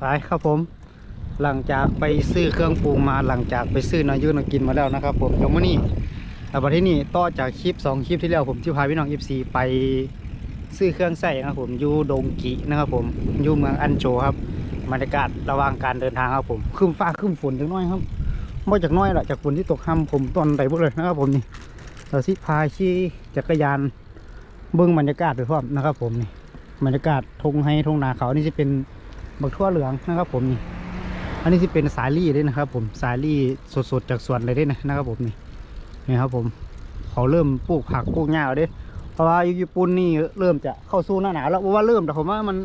ไปครับผม หลังจากไปซื้อเครื่องปรุงมาหลังจากไปซื้อนายูเนาะกินมาแล้วนะครับ ผมเดี๋ยวมื้อนี้แต่วันที่นี่ต่อจากคลิปสองคลิปที่แล้วผมที่พาพี่น้อง FC ไปซื้อเครื่องใส่นะครับผมยู่ดงกินะครับผมอยู่เมืองอันโจครับบรรยากาศระหว่างการเดินทางครับผมคึมฟ้าคึมฝนจังน้อยครับไม่จากน้อยหรอกจากฝนที่ตกห้ำผมตอนใดพวกเลยนะครับผมนี่เราสิพาขี่จักรยานเบื้องบรรยากาศไปพร้อมนะครับ ผมนี่บรรยากาศทงให้ทงนาเขานี่จะเป็น บักทั่วเหลืองนะครับผมนี่อันนี้ที่เป็นสาลี่ด้วยนะครับ ผมสาลี่สดๆจากสวนเลยด้วยนะนะครับ ผมนี่นี่ครับ ผมเขาเริ่มปลูกผักปลูกหญ้าแล้วเด้เพราะว่าอยู่ญี่ปุ่นนี่เริ่มจะเข้าสู่หน้าหนาวแล้วเพราะว่าเริ่มแต่ผมว่ามัน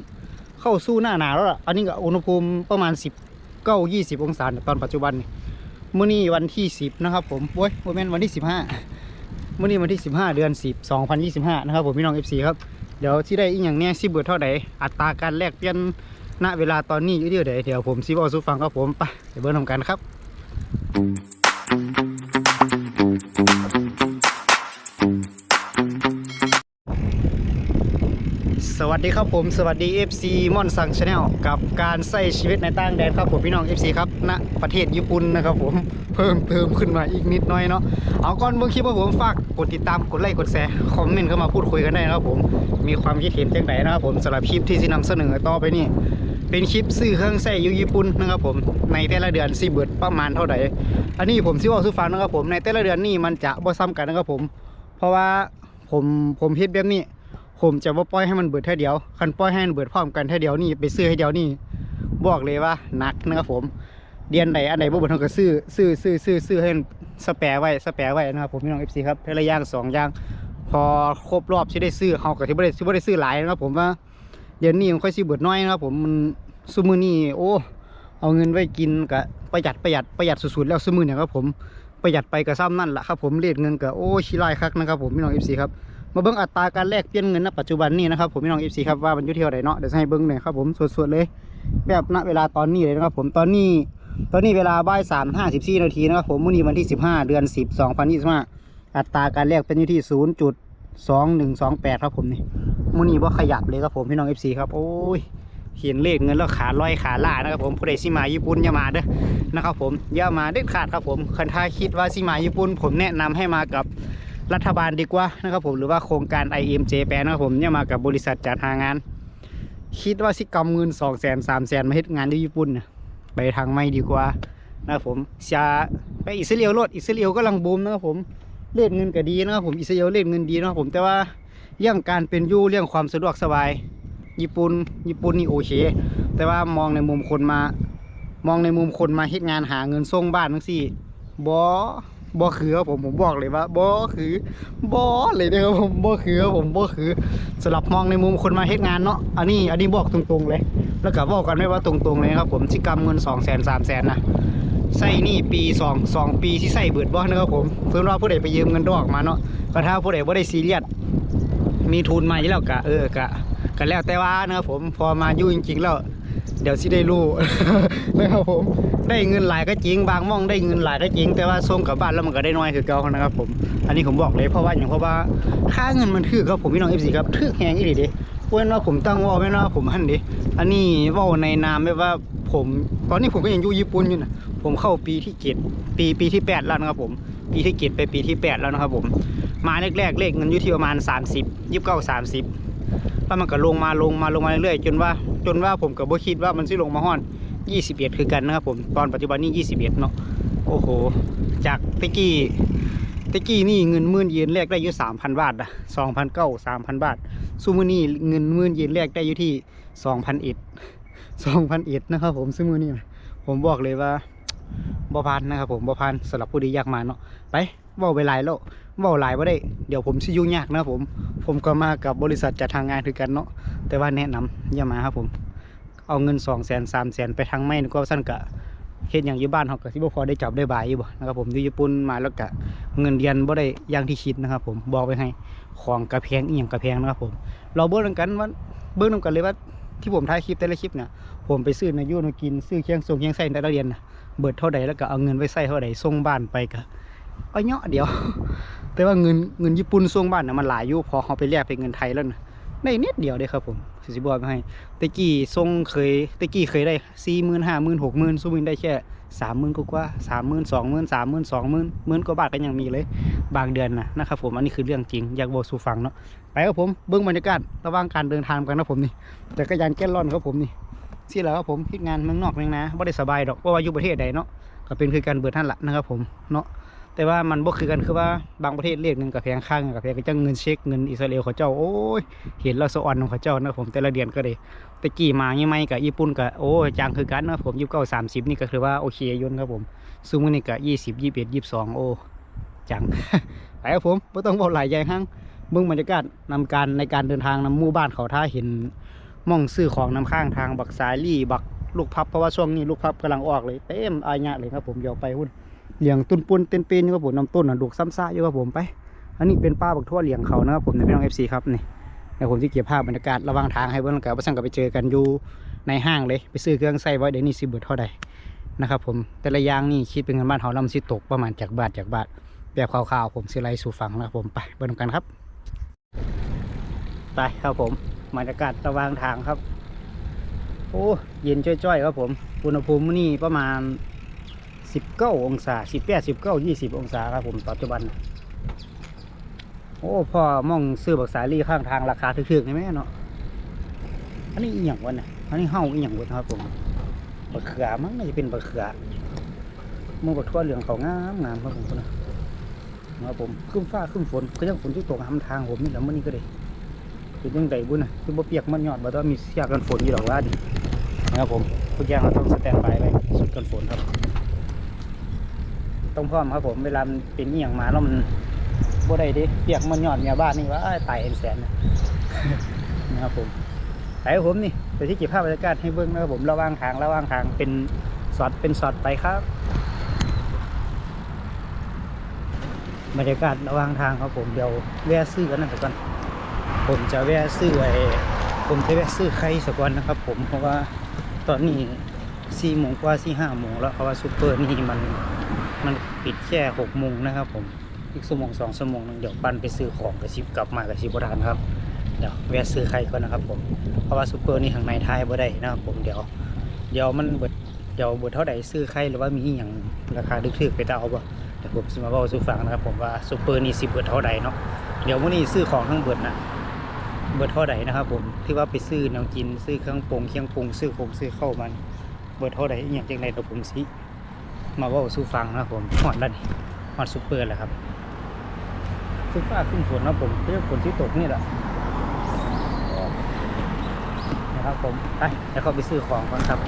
เข้าสู่หน้าหนาวแล้วล่ะอันนี้ก็อุณหภูมิประมาณสิบเก้ายี่สิบองศาตอนปัจจุบันนี่มื้อนี้วันที่สิบนะครับ ผมโอ้ยโมเมนต์วันที่สิบห้ามื้อนี้วันที่สิบห้าเดือนสิบสองพันยี่สิบห้านะครับผมพี่น้องเอฟซีครับเดี๋ยวที่ได้อีกอย่างเนี้ยซิเบิร์เท่าไหร่อัตราการแลกเปลี่ยน ณเวลาตอนนี้อยู่เดียวเดี๋ยวเดี๋ยวผมซิบเอาสู้ฟังครับผมไปเดี๋ยวเบิ้ลทำกันครับ สวัสดีครับผมสวัสดี FC มอนซังชาแนลกับการใช้ชีวิตในต่างแดนครับผมพี่น้อง FC ครับณประเทศญี่ปุ่นนะครับผมเพิ่มเติมขึ้นมาอีกนิดหน้อยเนาะเอาก่อนเมื่อคลิปว่าผมฝากกดติดตามกดไลค์กดแชร์คอมเมนต์เข้ามาพูดคุยกันได้นะครับผมมีความคิดเห็นจังไหนนะครับผมสำหรับคลิปที่จะนำเสนอต่อไปนี่ เป็นคลิปซื้อเครื่องใช้อยู่ญี่ปุ่นนะครับผมในแต่ละเดือนสิเบิดประมาณเท่าไหร่อันนี้ผมซิว่าซื้อฟังนะครับผมในแต่ละเดือนนี่มันจะบ่ซ้ำกันนะครับผม เพราะว่าผมผมเฮ็ดแบบนี้ ผมจะว่าปล่อยให้มันเบิดแค่เดียวคันปล่อยให้มันเบิดพร้อมกันแค่เดียวนี่ไปซื้อให้เดียวนี่บอกเลยว่าหนักนะครับผมเดือนไหนอันไหนบ่เบิดเท่าก็ซื้อซื้อซื้อซื้อซื้อให้สแปรไว้สแปรไว้นะครับผมพี่น้อง FC ครับเทละอย่างสองอย่างพอครบรอบที่ได้ซื้อเขาก็ที่บ่ได้ที่บ่ได้ซื้อหลายนะครับผมว่า เดือนนี้มันค่อยสิเบิดน้อยนะครับผมมันซุมือนี่โอ้เอาเงินไว้กินกะประหยัดประหยัดประหยัดสุดๆแล้วซุมือเนี่ยครับผมประหยัดไปกะซ้ำนั่นแหละครับผมเรียกเงินกะโอ้ชิลายคักนะครับผมพี่น้อง FC ครับมาเบิ่งอัตราการแลกเปลี่ยนเงินณปัจจุบันนี้นะครับผมพี่น้อง FC ครับว่ามันอยู่ที่เท่าไหร่เนาะเดี๋ยวให้เบิ่งหน่อยครับผมสดๆเลย แบบณเวลาตอนนี้เลยนะครับผมตอนนี้ตอนนี้เวลาบ่ายสามห้าสิบสี่นาทีนะครับผมมื้อนี้วันที่สิบห้าเดือนสิบสองพันยี่สิบห้าอัตราการแลกเป็นอยู่ที่ศูนย์จุด สองหนึ่งสองแปดครับผมนี่มูนี่ว่าขยับเลยครับผมพี่น้องเอฟซีครับโอ้ยเห็นเลขเงินแล้วขาลอยขาล่านะครับผมผู้ใดสิมาญี่ปุ่นอย่ามาเด้อนะครับผมอย่ามาเด็ดขาดครับผมคันถ้าคิดว่าสิมาญี่ปุ่น ผมแนะนำให้มากับรัฐบาลดีกว่านะครับผมหรือว่าโครงการ IMJ แปนะครับผมอย่ามากับบริษัทจัดหางาน คิดว่าสิกำเงินสองแสนสามแสนมาเฮ็ดงานที่ญี่ปุ่นน่ะไปทางไม่ดีกว่านะครับผมจะไปอิสราเอลโลดอิสราเอลก็ลังบูมนะครับผม เลขเงินก็ดีนะครับผมอิสราเอลเลขเงินดีนะครับผมแต่ว่าเรื่องการเป็นยู่เรื่องความสะดวกสบาย ญี่ปุ่นญี่ปุ่นนี่โอเค แต่ว่ามองในมุมคนมา มองในมุมคนมาเฮ็ดงานหาเงินส่งบ้านทั้งสี่บอบอคือครับผมผมบอกเลยว่าบอคือบอเลยนะครับผมบอคือครับผมบอคือสำหรับมองในมุมคนมาเฮ็ดงานเนาะอันนี้อันนี้บอกตรงๆเลย แล้วก็บอกกันไม่ว่าตรงๆเลยครับผมสิกรรมเงินสองแสนสามแสนนะ ใส่หนี่ปีสองสองปีที่ใส่เบิดบ่นะครับผมเพิ่นว่าผู้ใดไปยืมเงินดอกมาเนาะก็ถ้าผู้ใดบ่ได้ซีเรียสมีทุนมาอยู่แล้วกะเออกะกันแล้วแต่ว่านะครับผมพอมาอยู่จริง ๆ แล้ว เดี๋ยวสิได้รู้นะครับผมได้เงินหลายก็จริงบางม่องได้เงินหลายก็จริง แต่ว่าส่งกลับบ้านแล้วมันก็ได้น้อยคือเก่านะครับผมอันนี้ผมบอกเลยเพราะว่าอย่างเพราะว่าค่าเงินมันถือครับผมพี่น้องเอฟซีครับถือแหงอีหลีเดิ เว้นว่าผมตั้งว่าไม่นว่าผมหันดิอันนี้ว่าในนามไม่ว่าผม ตอนนี้ผมก็ยังอยู่ญี่ปุ่นอยู่นะผมเข้าปีที่เจ็ดปีปีที่แปดแล้วนะครับ ผมปีที่เจ็ดไปปีที่แปดแล้วนะครับ ผมมาแรกๆเลขเงินอยู่ที่ประมาณ 30 29 30แล้วมันก็ลงมาลงมาลงมาเรื่อยๆจนว่าจนว่าผมกับบ่คิดว่ามันสิลงมาฮ้อน 21 คือกันนะครับผมตอนปัจจุบันนี้ 21 เนาะโอ้โห จากตะกี้ ตะกี้นี่เงินหมื่นเยนแรกได้อยู่3,000บาทอะ2,000เก้า3,000บาทซูมือนี่เงินหมื่นเยนแรกได้อยู่ที่2,001 2,001นอิดนะครับผมซูมือนี่นะผมบอกเลยว่าบ่พันนะครับผมบ่พันสำหรับผู้ที่อยากมาเนาะไปว้าไปหลายแล้วว่าหลายว่าได้ เดี๋ยวผมสิยุ่งยากนะครับผม ผมก็มากับบริษัทจัดทางงานคือกันเนาะแต่ว่าแนะนำอย่ามาครับผม เอาเงินสองแสนสามแสนไปทางไม่ก็สั้นกะเฮ็ดอย่างอยู่บ้านเขาก็สิบ่พอได้จับได้บายอยู่บ่นะครับผมอยู่ญี่ปุ่นมาแล้วก็ เงินเดือนบ่ได้อย่างที่คิดนะครับ ผมบอกไปให้ของกระแพงอีหยังกระแพงนะครับผม เราเบิ่งนำกันว่าเบิ่งนำกันเลยว่าที่ผมถ่ายคลิปแต่ละคลิปเนี่ยผมไปซื้อในยูนกินซื้อเคียงส่งเคียงใส่แต่ละเดือนนะเบิดเท่าใดแล้วก็เอาเงินไว้ใส่เท่าใดส่งบ้านไปก็เอาเนาะเดียว แต่ว่าเงินเงินญี่ปุ่นส่งบ้านนะมันหลายอยู่พอเขาไปแลกเป็นเงินไทยแล้วนะได้นิดเดียวเด้ครับผมสิบอกให้ตะกี้ทรงเคยตะกี้เคยได้สี่หมื่นห้าหมื่นหกหมื่นสู้มือได้แค่ สามหมื่นกว่าสามหมื่นสองหมื่นสามหมื่นสองหมื่นหมื่นกว่าบาทก็ยังมีเลย บางเดือนนะนะครับผมอันนี้คือเรื่องจริงอยากบอกสู่ฟังเนาะไปครับผมเบื้องบรรยากาศระหว่างการเดินทางกันนะผมนี่จักรยานแก้ลอนครับผมนี่ที่แล้วครับผมคิดงานเมืองนอกเมืองนะไม่ได้สบายดอกเพราะว่าอยู่ประเทศใดเนาะก็เป็นคือการเบิดท่านละนะครับผมเนาะ แต่ว่ามันบ่คือกันคือว่าบางประเทศเรียกหนึ่งกับแพงข้างกับแพงก็จังเงินเช็คเงินอิสราเอลเขาเจ้าโอ้ยเห็นเราสะออนของเขาเจ้านะผมแต่ละเดือนก็ได้ตะกี้มายังไม่กับญี่ปุ่นก็โอ้ยจางคือกันนะผมยี่สิบเก้าสามสิบนี่ก็คือว่าโอเคยุ่นครับผมซูมนี่ก็ยี่สิบยี่สิบเอ็ดยี่สิบสองโอ้จังไปครับผมไม่ต้องบอกหลายใหญ่ห้างเบื้องบรรยากาศนำการในการเดินทางนำหมู่บ้านเขาท่าเห็นม่องซื้อของนำข้างทางบักสายลี่บักลูกพับเพราะว่าช่วงนี้ลูกพับกำลังออกเลยเต็มอายะเลยครับผมเดี๋ยวไปหุ้น เหลียงตุนปุนเต้นเป็นอยู่ครับผมนำต้นน่ะดูกซ้ำซ่าอยู่ครับผมไป อันนี้เป็นป้าบักทั่วเหลียงเขานะครับผมในพี่น้องเอฟซีครับนี่เดี๋ยวผมจะเก็บภาพบรรยากาศระหว่างทางให้เพื่อนกับประสังกับไปเจอกันอยู่ในห้างเลยไปซื้อเครื่องใส่ไว้เดี๋ยวนี้สิเบิดเท่าใดนะครับผมแต่ละอย่างนี่คิดเป็นเงินบ้านเขาลำสิตกประมาณจากบาทจากบาทแบบข่าวๆผมสิไลสู่ฟังนะครับผมไปเบิ่งกันครับไปครับผมบรรยากาศระหว่างทางครับ โอ้เย็นจ้อยๆครับผมอุณหภูมินี่ประมาณ 19องศา18 19 20องศาครับผมปัจจุบัน โอ้พ่อมองซื้อบักสายลี่ข้างทางราคาถึกๆใช่ไหมเนาะอันนี้อีหยังวะเนี่ยอันนี้เฮาอีหยังวะนครับผมบักเขือมั้งน่าจะเป็นบักเขือมือบักทั่วเหลืองเขางามงามครับผมนะครับผมขึ้นฟ้าขึ้นฝนก็ยังฝนที่ตกทำทางผมนี่แหละมื่อนี้ก็เลยเป็นยังไงบุญนะคือบ่เปียกมันยอดบ่ต้องมีเสียกันฝนอยู่หรอกว่าดินะครับผมทุกอย่างเราต้องสแตนบายไว้สุดกันฝนครับ ต้องพร้อมครับผมเวลามันเป็นอหย่างมาแล้วมันบ่ได้ดิเปียกมันหยอดเมียบ้านนี่ว่าอ้ายตายเอ็นแสนนะครับผมไปครับผมนี่ไปที่เก็บภาพบรรยากาศให้เบิ่งนะครับผมระว่างทางระว่างทางเป็นสอดเป็นสอดไปครับบรรยากาศระว่างทางครับผมเดี๋ยวแวะซื้อกันหนก่อนผมจะแวะซื้อไอ้ผมจะแวะซื้อไข่สักวันนะครับ ผมเพราะว่าตอนนี้สี่โมงกว่าสี่ห้าโมงแล้วเพราะว่าซูเปอร์นี่มัน มันปิดแค่หกโมงนะครับผมอีกชั่วโมงสองชั่วโมงนึงเดี๋ยวปั้นไปซื้อของกับชิปกลับมากับชิบทานครับเดี๋ยวแวะซื้อไข่ก่อนนะครับผมเพราะว่าซูเปอร์นี่ข้างในท้ายบ่ได้นะครับผมเดี๋ยวเดี๋ยวมันเบิดเดี๋ยวเบิดเท่าไหร่ซื้อไข่หรือว่ามีอย่างราคาดึกๆไปตาเอาบ่เดี๋ยวผมจะมาบอกสู่ฟังนะครับผมว่าซูเปอร์นี่สิเบิดเท่าใดเนาะเดี๋ยววันนี้ซื้อของทั้งเบิดนะเบิดเท่าใดนะครับผมที่ว่าไปซื้อแนวกินซื้อเครื่องปรุงเคียงปรุงซื้อผมซื้อเข้ามันเบิดเท่าใดอย่างจังไดเดี๋ยวผมสิ มาว่าสู้ฟังนะผมหอดแล้วนี่หอดซุปเปอร์แหละครับซื้อฟ้าขึ้นฝนนะผมเรื่องฝนที่ตกนี่แหละนะครับผมไปแล้วเขาไปซื้อของก่อนครับ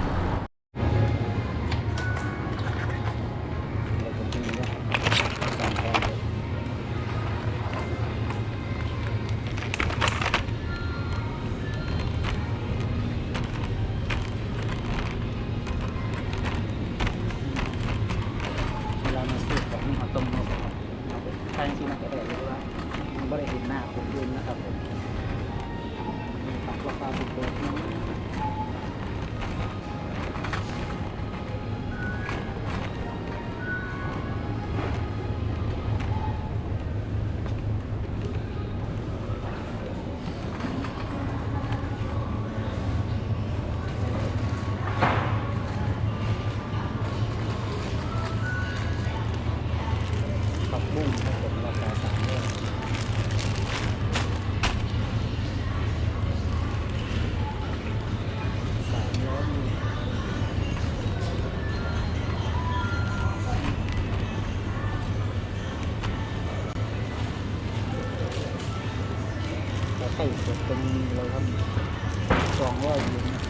สองร้อยเยนนะ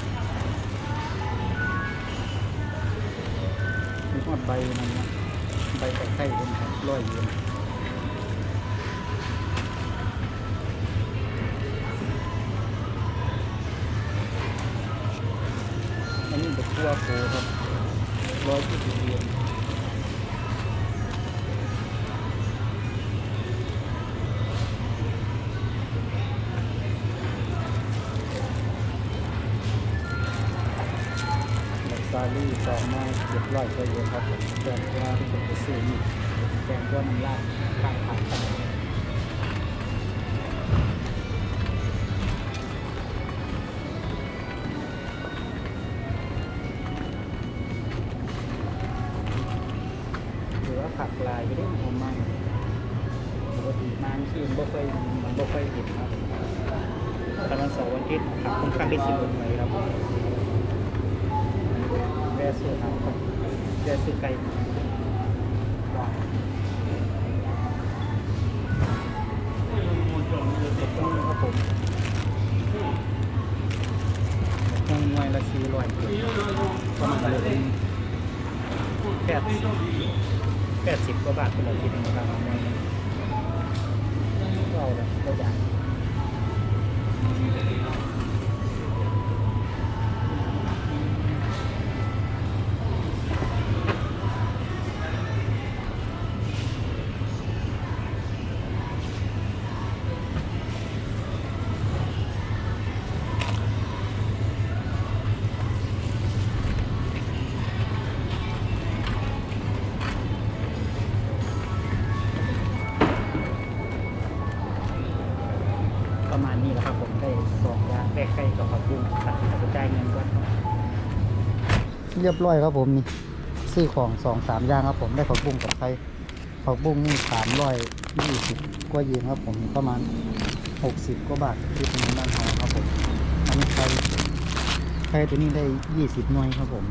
มีทอดใบมันนะใบไข่ไข่เป็นร้อยเยน ร่อยกว่าเยอะครับผมแจ้งว่าผมไปซื้อนี่แกงว่ามัำรากข้างทางต่หรือว่าผักลายไปด้วยผมมั่งปกติมันชื่นบ่เคยมันบ่เคยเห็นครับแต่นวันเสาร์วันอาทิตย์ผักค่อนข้างได้สิบ แปดสิบแปดสิบกว่าบาทเป็นอะไรทีนึงครับเราเลยเราอยาก ประมาณนี้แหละครับผมได้สองย่างแรกไก่กับผักบุ้งตัดกระจายเงินก่อนเรียบร้อยครับผมนี่ซื้อของสองสามอย่างครับผมได้ผักบุ้งกับไข่ผักบุ้งนี่สามร้อยยี่สิบกว่าเยนครับผมประมาณหกสิบกว่าบาทที่เป็นบ้านเราครับผมอันนี้ไข่ไข่ตัวนี้ได้ยี่สิบหน่วยครับผม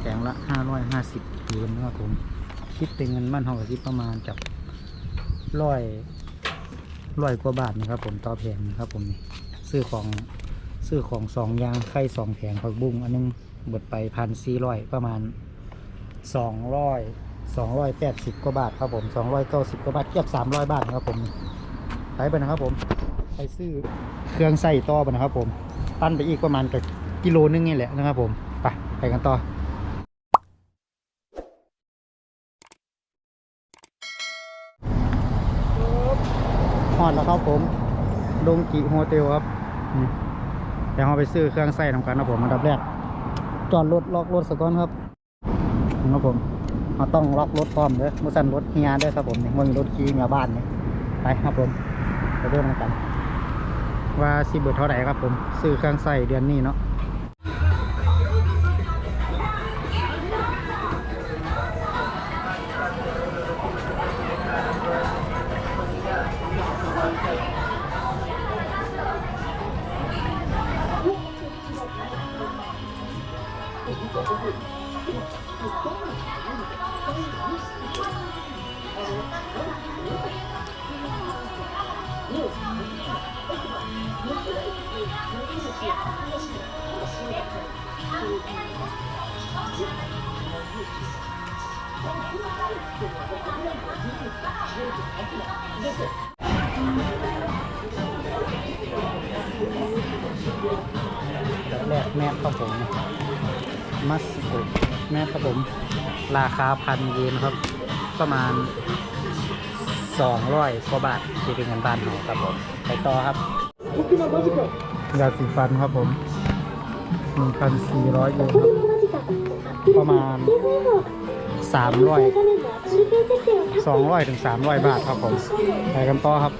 แผงละห้าร้อยห้าสิบเยนนะครับผมคิดเป็นเงินบ้านเราที่ประมาณจากร้อย ร้อยกว่าบาทนะครับผมต่อแผงนะครับผมนี่ซื้อของซื้อของสองยางไข่สองแผงผักบุ้งอันนึงเบิดไปพันสี่ร้อยประมาณสองร้อยสองร้อยแปดสิบกว่าบาทครับผมสองร้อยเก้าสิบกว่าบาทเทียบสามร้อยบาทนะครับผมไปไปนะครับผมไปซื้อเครื่องใส่ต่อไปนะครับผม ปั้นไปอีกประมาณกับกิโลนึงนี่แหละนะครับผม ไปไปกันต่อ ฮอดแล้วครับผมดงกิโฮเทลครับนี่เดี๋ยวเราไปซื้อเครื่องใส่ทำกันนะผมอันดับแรก จอดรถล็อกรถสก่อนครับนี่ครับผมเราต้องล็อกรถพร้อมเด้อมื่อสั่นรถเฮียเด้อครับผมนี่มันมีรถขี่เมียบ้านนี่ไปครับผมไปเริ่มกัน ว่าสิเบิดเท่าไหร่ครับผม ซื้อเครื่องใส่เดือนนี้เนาะ แรกแมสครับผมมัสโกแมสครับผม ราคาพันเยนครับ ประมาณสองร้อยกว่าบาทที่เป็นเงินบ้านเราครับผม ไปต่อครับยาสีฟันครับผมหนึ่งพันสี่ร้อยเยนครับประมาณสามร้อยสองร้อยถึงสามร้อยบาทครับผมไปกันต่อครับ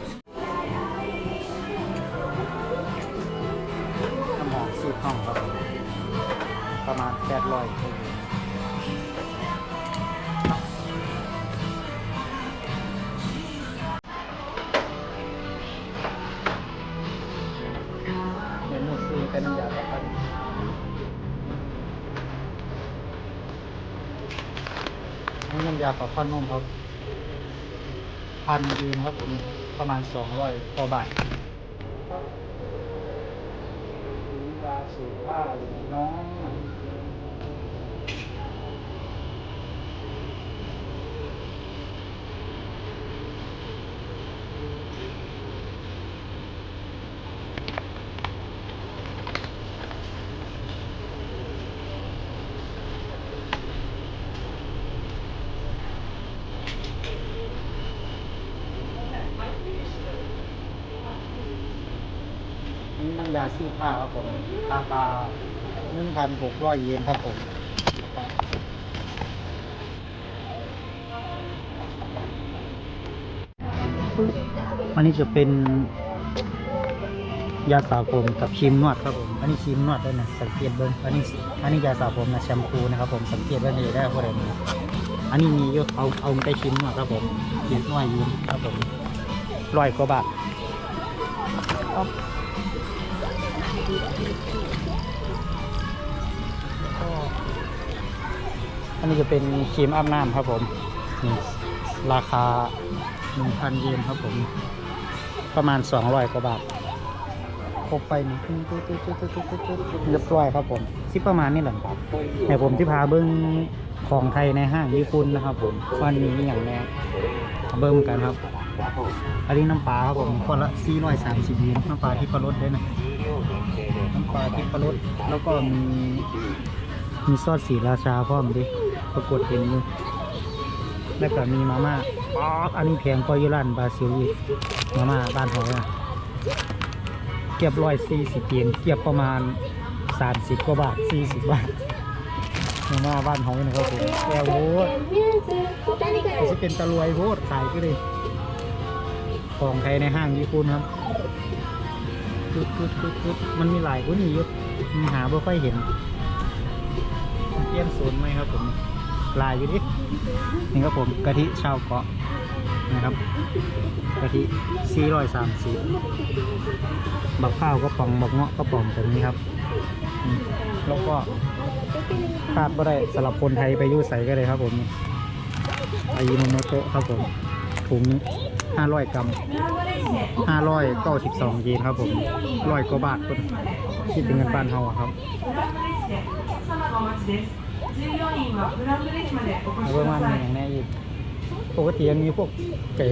นี่น้าปลานุ่มครับ พันยืนครับประมาณสองร้อยกว่าบาทยาสูบน้อง นี่น้ำยาสูบผ้าครับผมราคาหนึ่งพันหกร้อยเยนครับผมอันนี้จะเป็นยาสระผมกับครีมนวดครับผม อันนี้ครีมนวดด้วยนะ สังเกตเบิ้งอันนี้ อันนี้ยาสระผมนะแชมพูนะครับผม สังเกตว่านี่ได้พวกอะไรนี่อันนี้มีอยู่เอาเอาไปชิมน่อยครับผมเย็ดน้อยยืนครับผมร้อยกว่าบาท อันนี้จะเป็นครีมอาบน้ำครับผมนี่ราคา 1,000 เยนครับผม ประมาณ 200 กว่าบาทครบไปนี่ตึ๊ดตึ๊ดตึ๊ดตึ๊ดตึ๊ดตึ๊ดตึ๊ดเรียบร้อยครับผมสิประมาณนี้แหละครับแต่ผมที่พาเบิ้งของไทยในห้างญี่ปุ่นนะครับผมวันนี้อย่างแน่เบิ้งกันครับ อันนี้น้ำปลาครับผมคนละ430เยนน้ำปลาที่ปลารสด้วยนะ ปลาที่ปลารสแล้วก็มีมีซอสสีราชาพร้อมดิปรากฏเห็นอยู่แล้วก็มีมาม่าอ๋ออันนี้แพงกว่าอยูร้านบราซิลอีกมาม่าบ้านหอยอะเก็บร้อยสี่สิบเยนเก็บประมาณสามสิบกว่าบาทสี่สิบบาทมาม่าบ้านหอยนะครับผมแก้วโว้ดจะเป็นตะลวยโวดขายก็เลยของไทยในห้างญี่ปุ่นครับ กคึกคึกคึกมันมีหลายกว่านี้อยู่มหาไม่ค่อยเห็นเยี่ยมศูนย์ไหมครับผมลายอยู่ดินี่ครับผมกะทิชาวเกาะนะครับกะทิ430บักข้าวก็ป่องบักเงาะก็ป่องแบบนี้ครับ แล้วก็คาดว่ได้สำหรับคนไทยไปยุ่ใส่ก็เลยครับผมไอายิโนโมโตะครับผมถุงนี้ 500กรัม592เยนครับผมร้อยกว่าบาทคนคิดเป็นเงินบ้านเฮาครับแล้วก็มันมีอย่างแน่อีกปกติมันมีพวกเก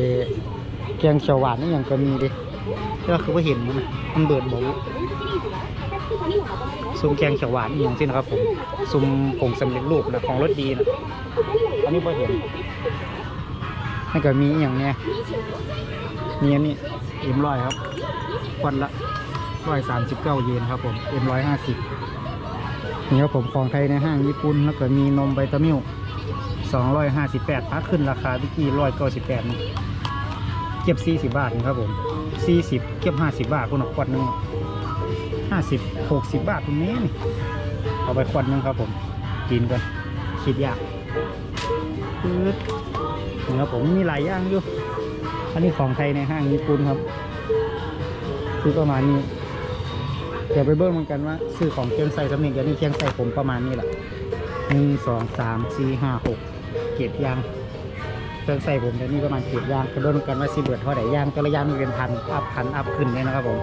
แกงเขียวหวานนี่อย่างก็มีดิที่เราคือว่าเห็นมันนะมันเบิดบอกซุ้มแกงเขียวหวานอย่างสินะครับผมซุ้มผงสำเร็จรูปนะของรสดีนะอันนี้พอเห็น แล้วก็มีอย่างเนี้ยมีอันนี้เอ็มร้อยครับควันละร้อยสามสิบเก้าเยนครับผมเอ็มร้อยห้าสิบนี่ครับผมของไทยในห้างญี่ปุ่นแล้วก็มีนมไบตามิลสองร้อยห้าสิบแปดพักขึ้นราคาวิกี้ร้อยเก้าสิบแปดเก็บสี่สิบบาทครับผมสี่สิบเก็บห้าสิบบาทคุณเอาขวดหนึงห้าสิบหกสิบบาทตรงนี้นี่เอาไปขวดหนึงครับผมกินกันคิดยากปึ๊ด นี่ครับผมมีหลายอย่างอยู่ อันนี้ของไทยในห้างญี่ปุ่นครับ ซื้อประมาณนี้เดี๋ยวไปเบิ้งเหมือนกันว่าซื้อของเครื่องใส่สำเนียงเดี๋ยวนี้เครื่องใส่ผมประมาณนี้แหละหนึ่งสองสามสี่ห้าหกเจ็ดอยางเครื่องใส่ผมเดี๋ยวนี้ประมาณเจ็ดอยางก็เบิ้งกันว่าสิเบิดเท่าไหร่ยางแต่ละอยางมีเป็นพันอัพพันอัพขึ้นเลยนะครับผม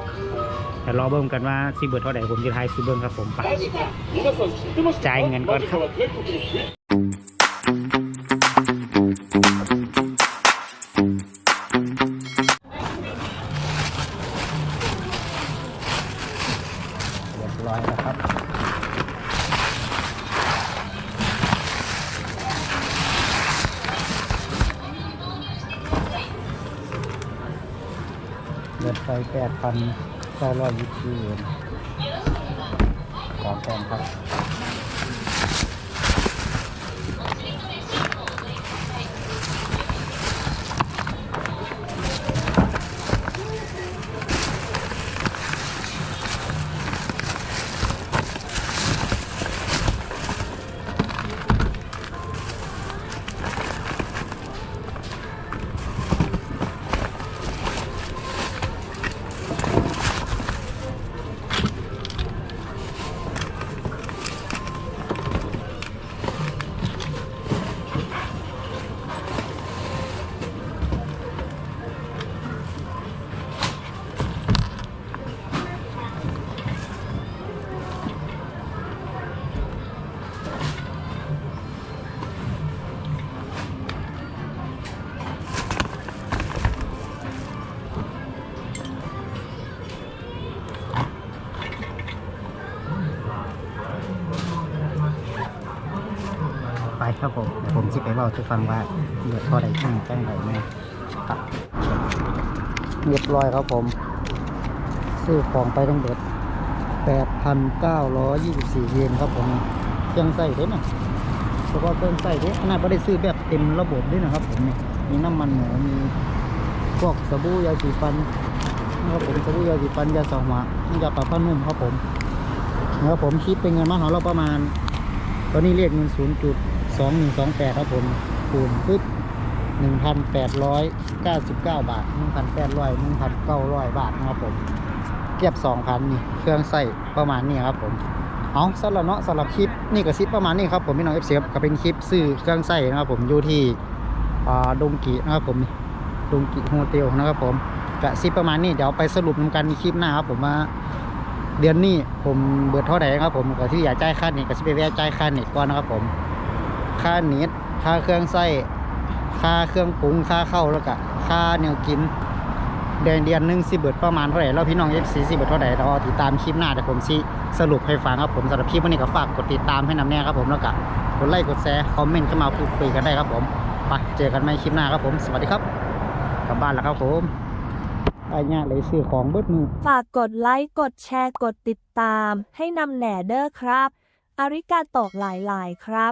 แต่รอเบิ้งกันว่าสิเบิดเท่าไหร่ผมจะทายซื้อเบิ้งครับผมไปจ่ายเงินก่อนครับ เงินไปแปดพันเก้าร้อยยี่สิบเยนของแพงครับ ครับผมผมสิไปเล่าให้ฟังว่าเดือดพอใดจังจังไหนแม่ครับเรียบร้อยครับผม ซื้อของไปทั้งเบิด8,924 เยนครับผมเครื่องใส่ด้วยนะเฉพาะเครื่องใส่ด้วยขนาดไม่ได้ซื้อแบบเต็มระบบด้วยนะครับผมนี่มีน้ำมันหมูมีพวกสบู่ยาสีฟันนะครับผมสบู่ยาสีฟันยาสองหัวยาปรับผ้านุ่มครับผมนะครับผมคิดเป็นเงินมาของเราประมาณตอนนี้เรียกเงิน 0.2128ครับผมคูณปึ๊บ1,899บาท1,800 1,900บาทนะครับผมเทียบ2,000นี่เครื่องใส่ประมาณนี้ครับผมเอาสำหรับเนาะสำหรับคลิปนี่ก็ซิปประมาณนี้ครับผมพี่น้องเอฟซีครับก็เป็นคลิปซื้อเครื่องใส่นะครับผมอยู่ที่อ่าดงกินะครับผมดงกิโฮเทลนะครับผมก็ซิปประมาณนี้เดี๋ยวไปสรุปนำกันในคลิปหน้าครับผมว่าเดือนนี้ผมเบิดเท่าไหร่ครับผมก็ที่อยากจ่ายค่าเน็ตก็สิไปแวะจ่ายค่าเน็ตก่อนนะครับผม ค่าเน็ตค่าเครื่องใส่ค่าเครื่องปรุงค่าเข้าแล้วก็ค่าแนวกินเดือนเดือนหนึงสิเบิดประมาณเท่าไหร่แล้วพี่น้องเอฟซีสิเบิดเท่าไหร่เราติดตามคลิปหน้าแต่ผมสิสรุปให้ฟังครับผมสำหรับคลิปวันนี้ก็ฝากกดติดตามให้นำแน่ครับผมแล้วก็กดไลค์กดแชร์คอมเมนต์เข้ามาพูดคุยกันได้ครับผมไปเจอกันใหม่คลิปหน้าครับผมสวัสดีครับกลับบ้านแล้วครับผมไอ้เนี่ยเลยซื้อของเบิดมือฝากกดไลค์กดแชร์กดติดตาม ให้นำแหน่เด้อครับ อาริกาโตกหลายๆครับ